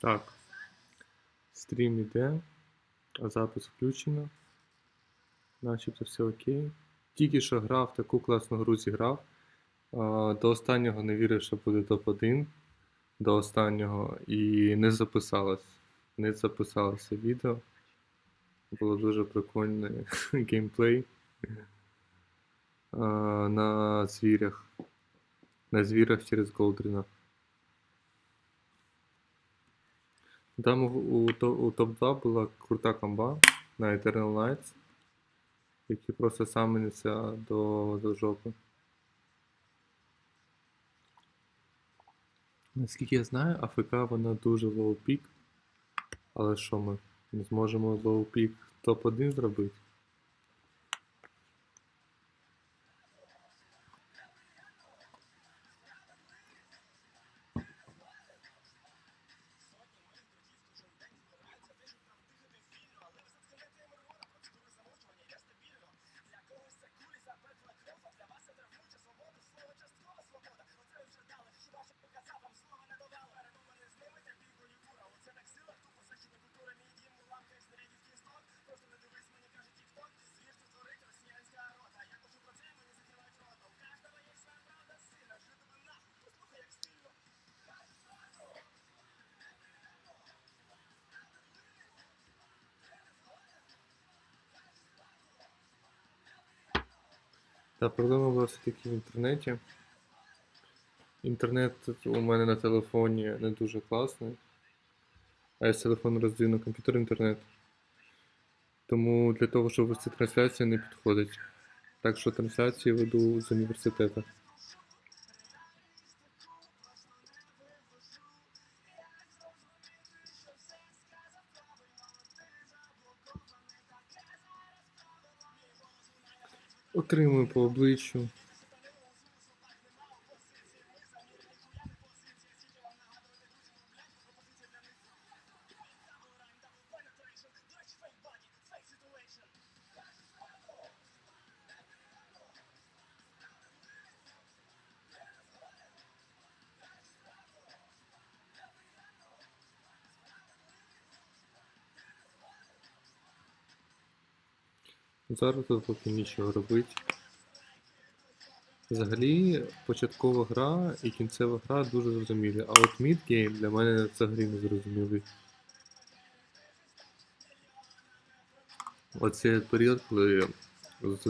Так. Стрім іде. Запис включено. Начебто все окей. Тільки що грав, таку класну гру зіграв. До останнього не вірив, що буде топ-1. До останнього. І не записалось. Не записалося відео. Було дуже прикольний геймплей. На звірях. На звірах через Голдріна. Там у, у, у топ-2 була крута комба на Eternal Knights, які просто саминяться до, до жопи. Наскільки я знаю, АФК вона дуже low пік. Але що ми Ми зможемо low пік топ-1 зробити? Та проблема була все-таки в інтернеті. Інтернет у мене на телефоні не дуже класний. А я з телефону роздаю комп'ютер інтернет. Тому для того, щоб вести трансляцію, не підходить. Так що трансляцію веду з університету. Отримую по обличчю. Зараз тут поки нічого робити. Взагалі, початкова гра і кінцева гра дуже зрозумілі, а от мідгейм для мене взагалі не зрозумілий. Оцей період, коли з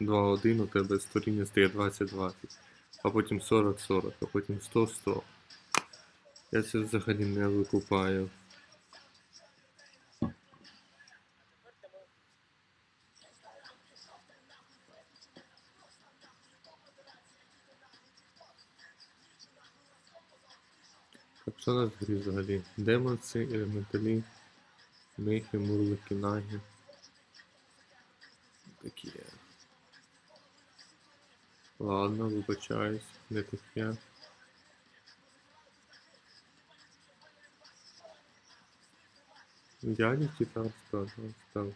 2-1 у тебе сторіння стає 20-20, а потім 40-40, а потім 100-100. Я це взагалі не викупаю. Що нас в грі взагалі? Демонси, елементалі, мехи, мурлики, нагі. Такі. Ладно, вибачаюсь, не таке. Дядя типа сказал, стал.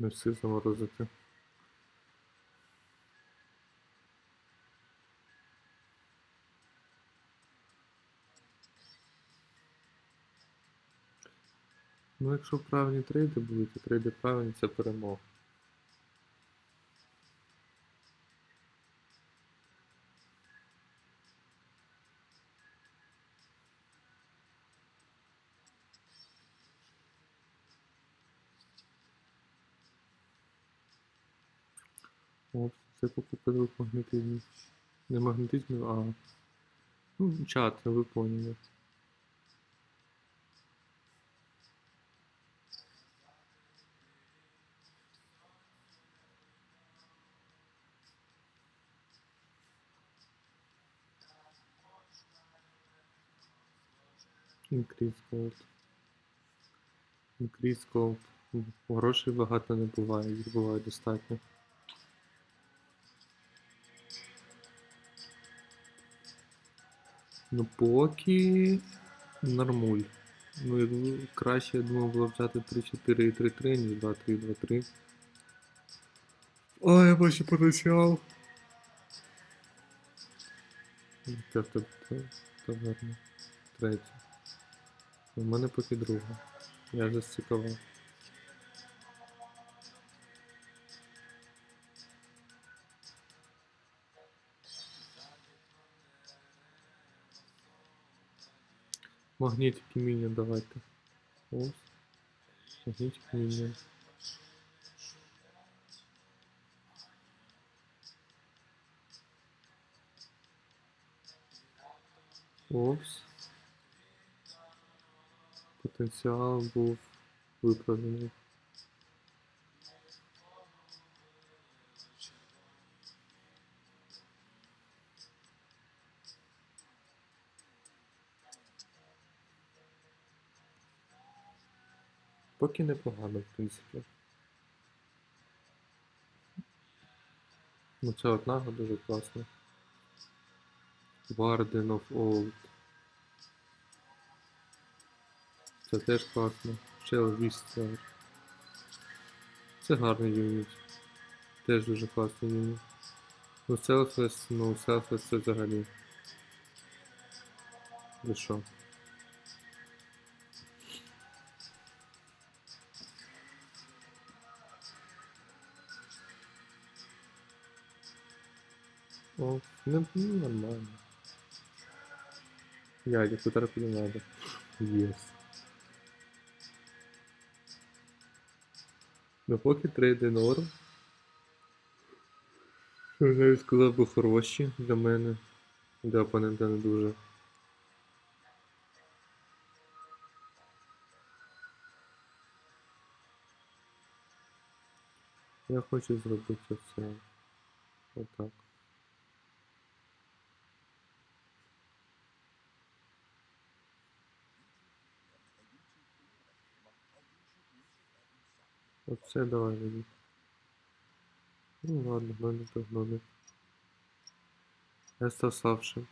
Не все заморозити. Ну, якщо правильні трейди будуть, і трейди правильні, це перемога. О, це покупка двох магнетизмів. Не магнетизмів, а. Ну, чат, ви поняли. Increase gold. Increase gold. Грошей багато не буває, їх буває достатньо. Ну, поки нормуль. Ну, краще, я думаю, було взяти 3-4 і 3-3, ніж 2-3, 2-3. Ой, я бачу потенціал. Тебе це, гарно. Третє. У мене поки друга. Я вже зцікавив. Магнітики міні давайте. Ось. Магнітик міні. Опс. Потенціал був виправданий. Поки непогано, в принципі. Ну, це однаго дуже класно. Warden of Old. Це теж класно. Shell Vista. Це гарний юніт. Теж дуже класний юніт. Ну, Selfless, ну, Selfless це взагалі. Ви що? О, ну, ну, нормально. Ядик, удар не надо. Єс. Ну поки трейди норм. Я навіть сказав би хороші для мене. Для опонента не дуже. Я хочу зробити це. Отак. Оце давай мені. Ну ладно, в мене номер. Я став слабшим.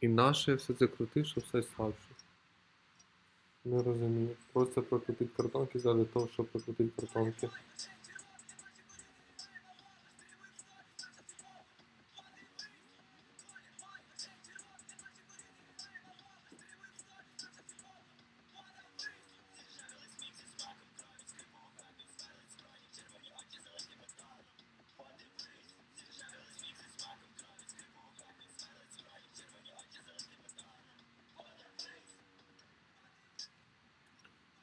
І наше все це крутить, щоб все слабше. Не розумію. Просто прокрутить картонки задля того, щоб прокрутить картонки.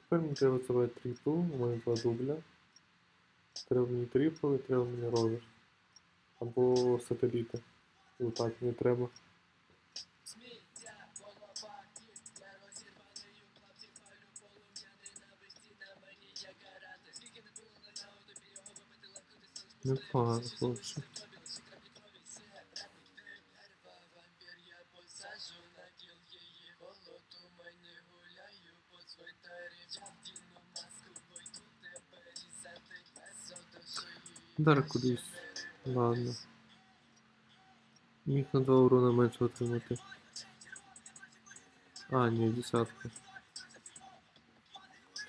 Тепер мені треба забрати трипл, у мене два дубля. Треба мені трипл і треба мені ровер. Або сателіти. Лутати не треба. Непогано, хлопці. Удар кудись. Ладно. Міг на 2 урона менше отримати. А, ні, десятка.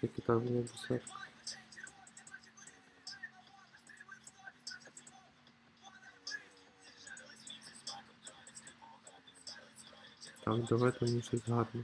Так і так була десятка. Так, давайте мені щось гарне.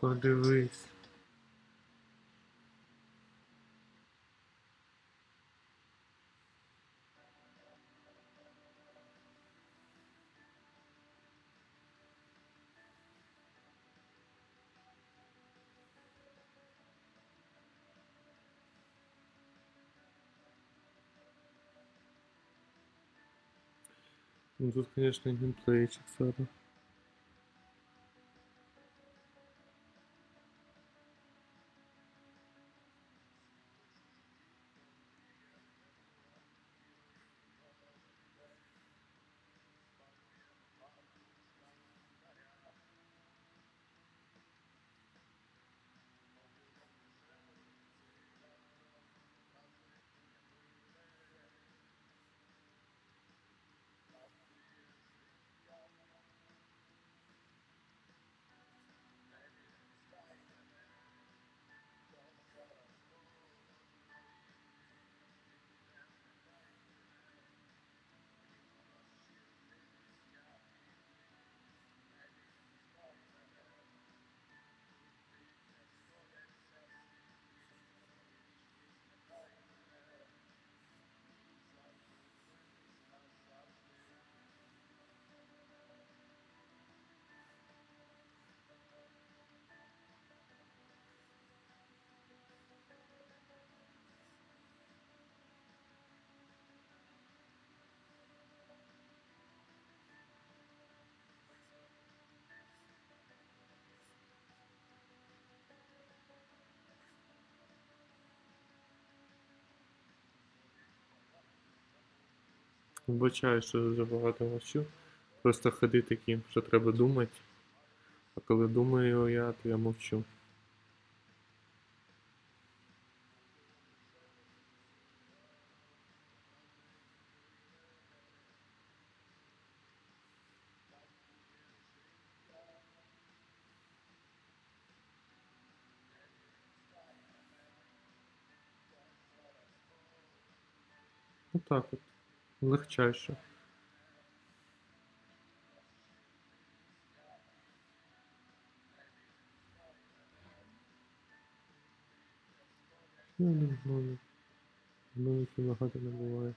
Подивись. Ну тут, конечно, геймплейчик сада. Вибачаю, що забагато гощу. Просто ходи такі, що треба думати. А коли думаю я, то я мовчу. Ну Отак от легчайше Я не знаю. Знову нічого багато не буває.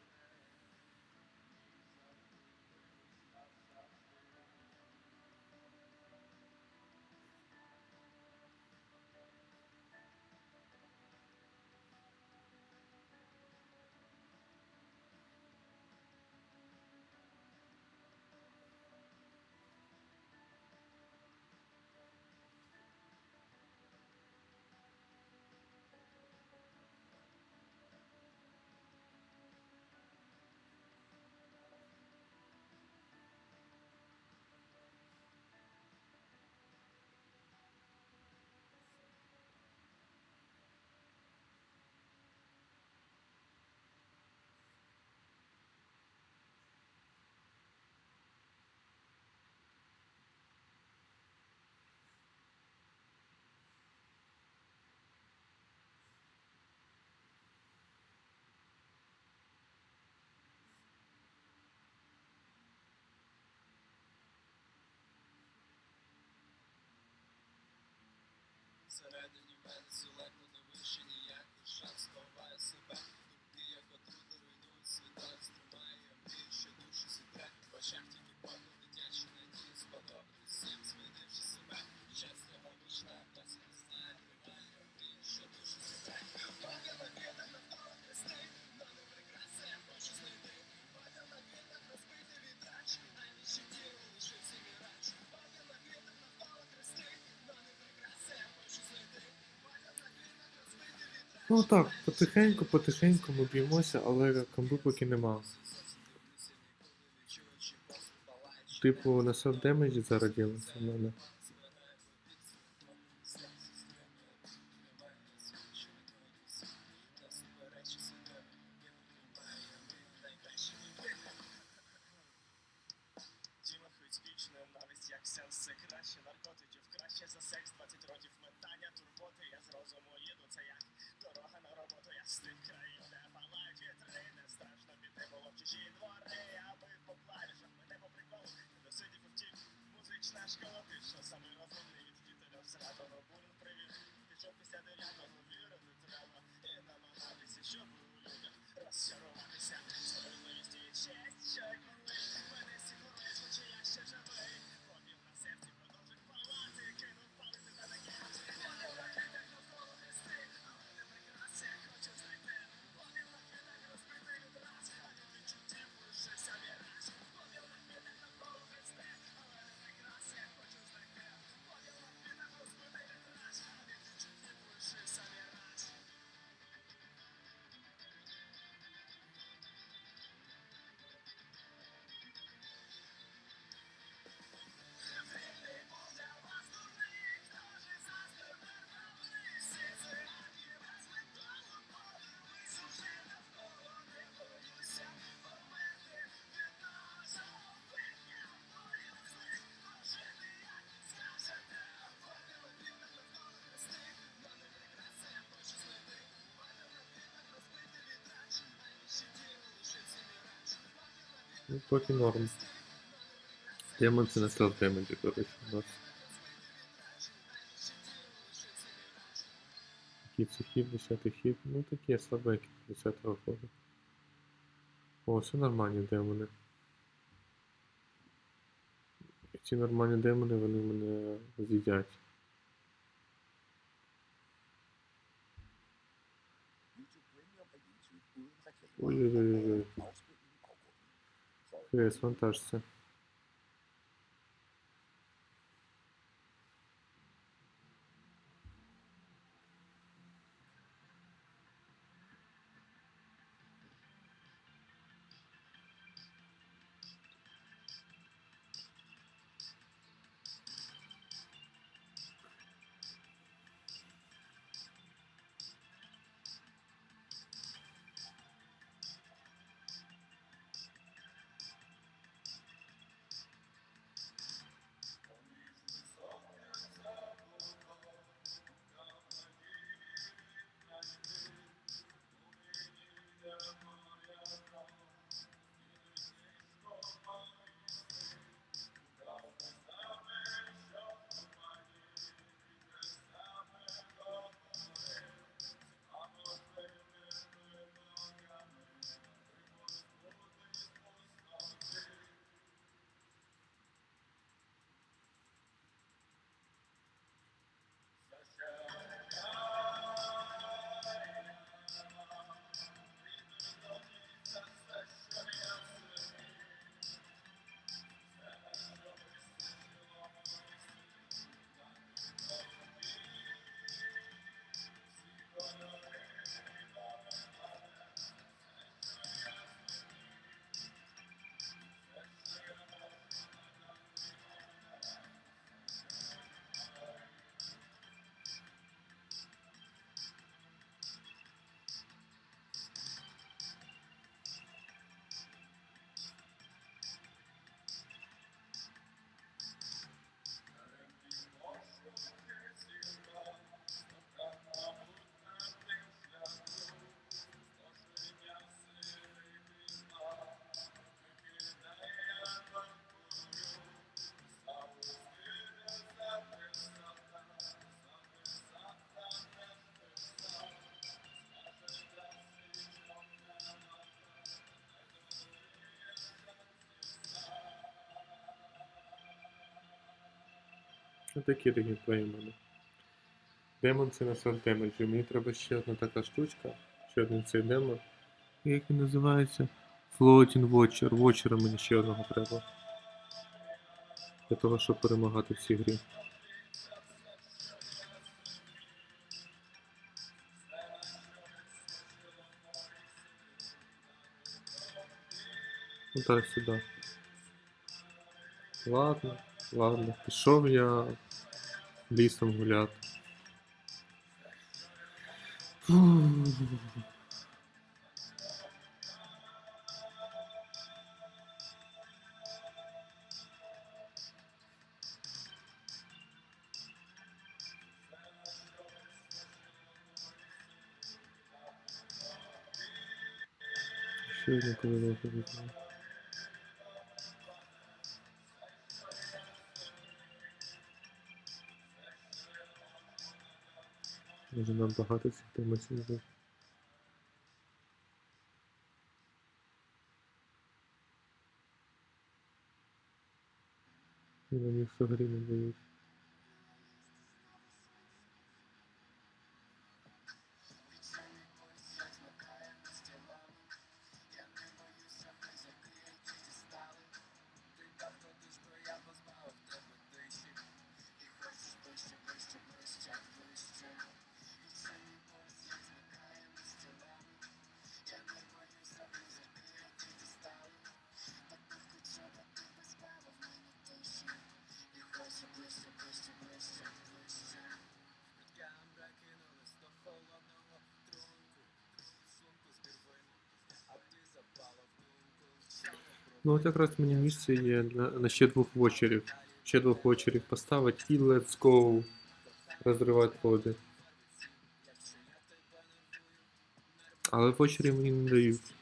Ну так, потихеньку, потихеньку ми б'ємося, але камбу поки нема. Типу на демеджі зараз ділиться в мене. Ну, поки норм. Демон це на стелс демеджі, до речі, у нас. Який це хід, 10 хід. Ну такі слабенькі 10-го ходу. О, все нормальні демони. І Ці нормальні демони, вони мене з'їдять. Ой-ой-ой. Хрес, Отакі такі геймплеї в мене. Демон це на self демеджі. Мені треба ще одна така штучка, ще один цей демон. Як він називається? Floating Watcher. Watcher мені ще одного треба. Для того, щоб перемагати в цій грі. Ну так, сюди. Ладно, ладно. Пішов я лісом гуляти. Фух. Ще одну Може нам багато цих буде. І вони все 100 гривень дають. Ну от якраз мені місце є на, на ще двох вочерів. Ще двох вочерів поставити і let's go розривати води. Але вочері мені не дають.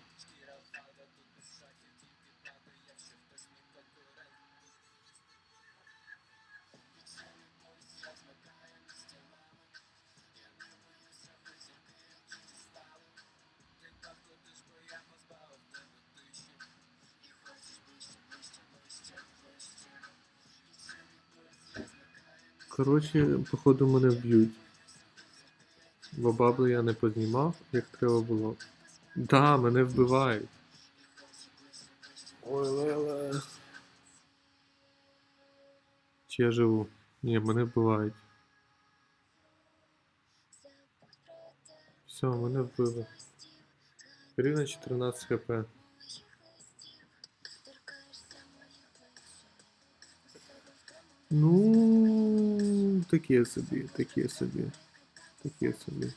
Коротше, походу мене вб'ють. Бо бабли я не познімав, як треба було. Да, мене вбивають. Ой, леле. Чи я живу? Ні, мене вбивають. Все, мене вбили. Рівно 14 хп. Ну, таке собі, таке собі, таке собі.